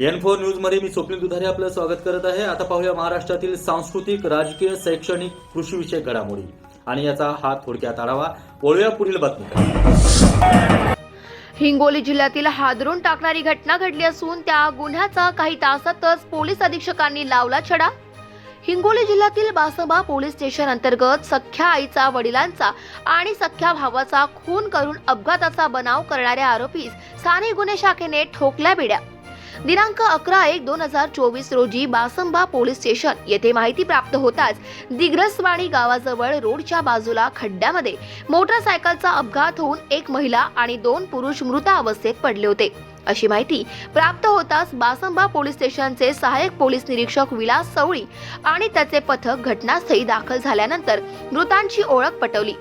N four न्यूजमध्ये मी स्वप्नील दुधारे आपलं स्वागत करत आहे. आता पाहूया महाराष्ट्रातील सांस्कृतिक राजकीय शैक्षणिक कृषी विषयक घडामोडी. आणि याचा हा थोडक्यात आढावा वळूया पुढील बातमी हिंगोली जिल्ह्यातील हादरून टाकणारी घटना घडली असून त्या गुन्ह्याचा काही तासातच पोलीस अधीक्षकांनी लावला छडा. हिंगोली जिल्ह्यातील बासबा पोलीस स्टेशन अंतर्गत सख्या आईचा वडिलांचा आणि सख्या भावाचा खून करून अपघाताचा बनाव करणाऱ्या आरोपीस स्थानिक गुन्हे शाखेने ठोकल्या बिड्या. दिनांक अकरा एक दोन हजार चोवीस रोजी बासंबा पोलीस स्टेशन येथे माहिती प्राप्त होताच दिग्रसवाणी गावाजवळ रोडच्या बाजूला खड्ड्यामध्ये मोटरसायकलचा अपघात होऊन एक महिला आणि दोन पुरुष मृत अवस्थेत पडले होते. अशी माहिती प्राप्त होताच बासंबा पोलीस स्टेशनचे सहाय्यक पोलीस निरीक्षक विलास सवळी आणि त्याचे पथक घटनास्थळी दाखल झाल्यानंतर मृतांची ओळख पटवली.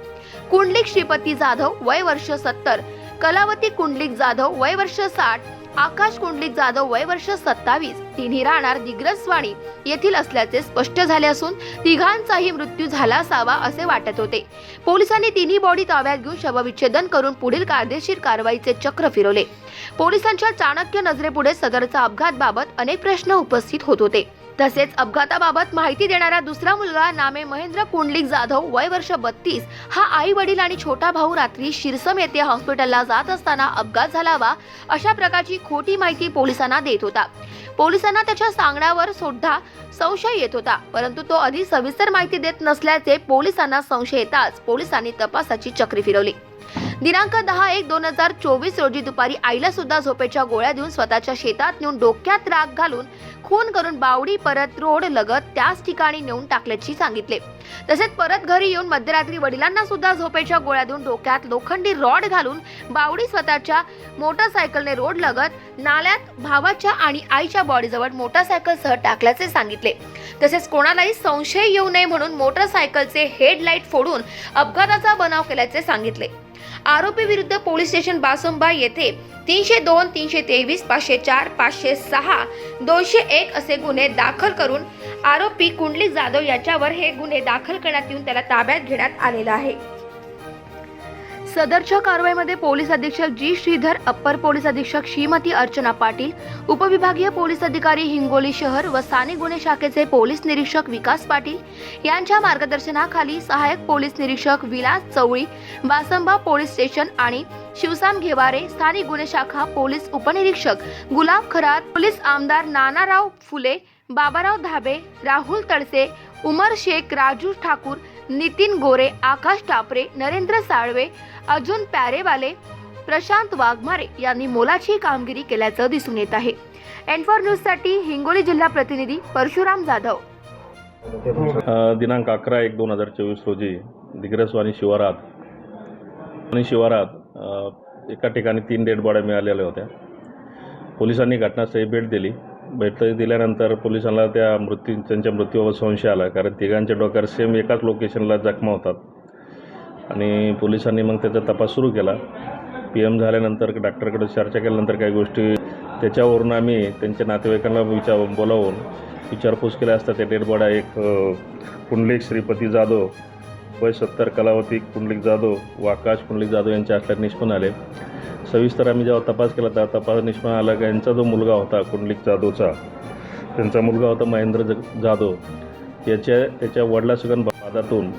कुंडलिक श्रीपती जाधव वय वर्ष सत्तर कलावती कुंडलिक जाधव वय वर्ष साठ आकाश कुंडलिक जाधव वय वर्ष सत्तावीस. तिन्ही राहणार दिग्रसवाणी येथील असल्याचे स्पष्ट झाले असून तिघांचाही मृत्यू झाला असावा असे वाटत होते. पोलिसांनी तिन्ही बॉडी ताब्यात घेऊन शवविच्छेदन करून पुढील कायदेशीर कारवाईचे चक्र फिरवले. पोलिसांच्या चाणक्य नजरेपुढे सदरचा अपघात बाबत अनेक प्रश्न उपस्थित होत होते. तसेच अपघाताबाबत माहिती देणारा दुसरा मुलगा नामे महेंद्र कुंडलिक जाधव वय वर्ष बत्तीस. हा आई वडील आणि छोटा भाऊ रात्री शिरसम येथे हॉस्पिटलला जात असताना अपघात झालावा अशा प्रकारची खोटी माहिती पोलिसांना देत होता. पोलिसांना त्याच्या सांगण्यावर सुद्धा संशय येत होता परंतु तो अधिक सविस्तर माहिती देत नसल्याचे पोलिसांना संशय येताच पोलिसांनी तपासाची चक्री फिरवली. दिनांक दहा एक दोन हजार चोवीस रोजी दुपारी आईला सुद्धा झोपेच्या गोळ्या देऊन स्वतःच्या शेतात नेऊन डोक्यात राग घालून खून करून बावडी परत रोड लगत त्याच ठिकाणी नेऊन टाकल्याची सांगितले. तसेच परत घरी येऊन मध्यरात्री वडिलांना सुद्धा झोपेच्या गोळ्या देऊन डोक्यात लोखंडी रॉड घालून बावडी स्वतःच्या मोटरसायकलने रोड लगत नाल्यात भावाच्या आणि आईच्या बॉडीजवळ मोटरसायकलसह टाकल्याचे सांगितले. तसेच कोणालाही संशय येऊ नये म्हणून मोटरसायकलचे हेडलाईट फोडून अपघाताचा बनाव केल्याचे सांगितले. आरोपी विरुद्ध पोलीस स्टेशन बासुंबा येथे तीनशे दोन तीनशे तेवीस पाचशे चार पाचशे सहा दोनशे एक असे गुन्हे दाखल करून आरोपी कुंडली जाधव याच्यावर हे गुन्हे दाखल करण्यात येऊन त्याला ताब्यात घेण्यात आलेला आहे. सदरच्या कारवाईमध्ये पोलीस अधीक्षक जी श्रीधर अप्पर पोलीस अधीक्षक श्रीमती अर्चना पाटील उपविभागीय पोलीस अधिकारी हिंगोली शहर व स्थानिक गुन्हे शाखेचे पोलीस निरीक्षक विकास पाटील यांच्या मार्गदर्शनाखाली सहाय्यक पोलीस निरीक्षक विलास चवळी बासंबा पोलीस स्टेशन आणि शिवसाम घेवारे स्थानिक गुन्हे शाखा पोलीस उपनिरीक्षक गुलाब खरात पोलीस आमदार नानाराव फुले बाबाराव धाबे राहुल तडसे उमर शेख राजू ठाकूर नितीन गोरे आकाश टापरे नरेंद्र साळवे अजून प्यारेवाले प्रशांत वाघमारे यांनी मोलाची कामगिरी केल्याचं दिसून येत आहे. एनफॉर न्यूजसाठी हिंगोली जिल्हा प्रतिनिधी परशुराम जाधव. दिनांक अकरा एक दोन हजार चोवीस रोजी दिग्रसवाणी शिवारात आणि शिवारात एका ठिकाणी तीन डेड बॉड्या मिळालेल्या होत्या. पोलिसांनी घटनास्थळी भेट दिली. भेट दिल्यानंतर पोलिसांना त्या मृत्यू त्यांच्या मृत्यूबाबत संशय आला कारण तिघांच्या डोक्यावर सेम एकाच लोकेशनला जखमा होतात. आणि पोलिसांनी मग त्याचा तपास सुरू केला. पी एम झाल्यानंतर डॉक्टरकडे चर्चा केल्यानंतर काही गोष्टी त्याच्यावरून आम्ही त्यांच्या नातेवाईकांना विचार बोलावून विचारपूस केल्या असता त्या डेड बॉडा एक अ, कुंडलिक श्रीपती जाधव वय सत्तर कलावती कुंडलिक जाधव व आकाश कुंडलिक जाधव यांच्या असल्यात निष्पन्न आले. सविस्तर आम्ही जेव्हा तपास केला त्या तपास निष्पन्न आला की यांचा जो मुलगा होता कुंडलिक जाधवचा त्यांचा मुलगा होता महेंद्र ज जाधव. याच्या त्याच्या वडिलासगन वादातून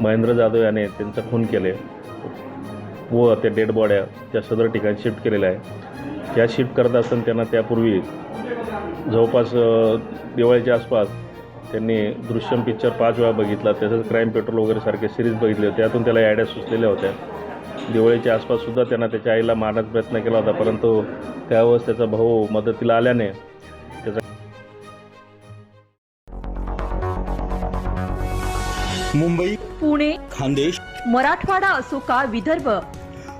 महेंद्र जाधव याने त्यांचा खून केले व त्या डेड बॉड्या त्या सदर ठिकाणी शिफ्ट केलेल्या आहे. त्या शिफ्ट करत असताना त्यांना त्यापूर्वी जवळपास दिवाळीच्या आसपास त्यांनी दृश्यम पिक्चर पाच वेळा बघितला. तसंच क्राईम पेट्रोल वगैरे सारखे सिरीज बघितले होते. त्यातून त्याला आयडिया सुचलेल्या होत्या. दिवाळीच्या आसपाससुद्धा त्यांना त्याच्या आईला मारण्याचा प्रयत्न केला होता परंतु त्यावेळेस त्याचा भाऊ मदतीला आल्याने त्याचा मुंबई पुणे खानदेश मराठवाडा असो का विदर्भ?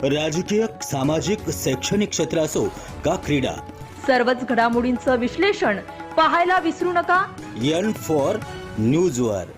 राजकीय सामाजिक शैक्षणिक क्षेत्र असो का क्रीडा? सर्वच घडामोडींचं विश्लेषण पाहायला विसरू नका. एन फॉर न्यूजवर. नमस्कार